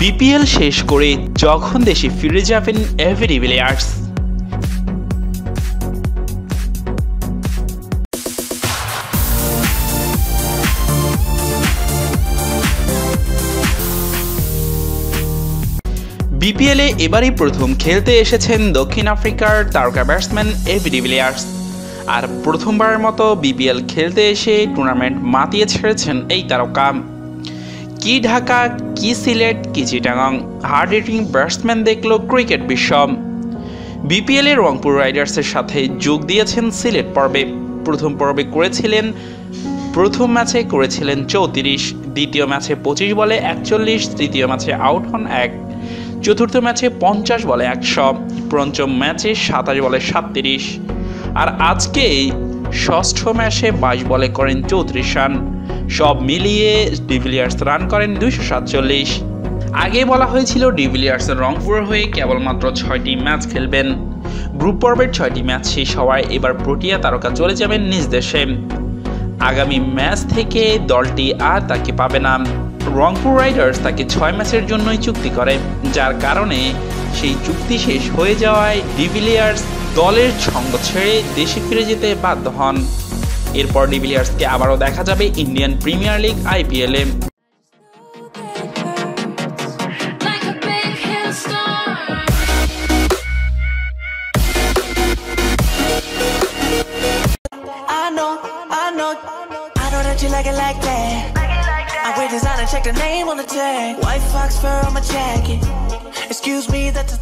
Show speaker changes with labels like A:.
A: BPL শেষ করে যখন দেশে ফিরে যাবেন এভরি প্লেয়ার্স। বিপিএলে এবারই প্রথম খেলতে এসেছেন দক্ষিণ আফ্রিকার তারকা ব্যাটসম্যান এভি ডিভিলিয়ার্স আর প্রথমবারের মতো বিপিএল খেলতে এসে টুর্নামেন্ট মাতিয়ে ছেড়েছেন এই তারকা। কি ঢাকা, কি সিলেট, কি চিটাগাং হার্ড হিটিং ব্যাটসম্যান দেখল ক্রিকেট বিশ্ব। বিপিএলের রংপুর রাইডার্সের সাথে যোগ দিয়েছেন সিলেট পর্বে। প্রথম পর্বে করেছিলেন, প্রথম ম্যাচে করেছিলেন চৌত্রিশ, দ্বিতীয় ম্যাচে পঁচিশ বলে একচল্লিশ, তৃতীয় ম্যাচে আউট হন এক, চতুর্থ ম্যাচে পঞ্চাশ বলে একশো, পঞ্চম ম্যাচে সাতাশ বলে সাতত্রিশ, আর আজকেই ষষ্ঠ ম্যাচে বাইশ বলে করেন চৌত্রিশ রান। সব মিলিয়ে ডিভিলিয়ার্স রান করেন দুইশো সাতচল্লিশ। আগে বলা হয়েছিল ডিভিলিয়ার্স রংপুর হয়ে কেবলমাত্র ছয়টি ম্যাচ খেলবেন। গ্রুপ পর্বের ছয়টি ম্যাচ শেষ হওয়ায় এবার প্রোটিয়া তারকা চলে যাবেন নিজ দেশে। আগামী ম্যাচ থেকে দলটি আর তাকে পাবে না। রংপুর রাইডার্স তাকে ছয় ম্যাচের জন্যই চুক্তি করে, যার কারণে সেই চুক্তি শেষ হয়ে যাওয়ায় ডিভিলিয়ার্স দলের সঙ্গ ছেড়ে দেশে ফিরে যেতে বাধ্য হন। এরপর ডিভিলিয়ার্সকে আবারও দেখা যাবে ইন্ডিয়ান প্রিমিয়ার লিগ আইপিএলে
B: check the name on the tag. White fox fur on my jacket. Excuse me, that's a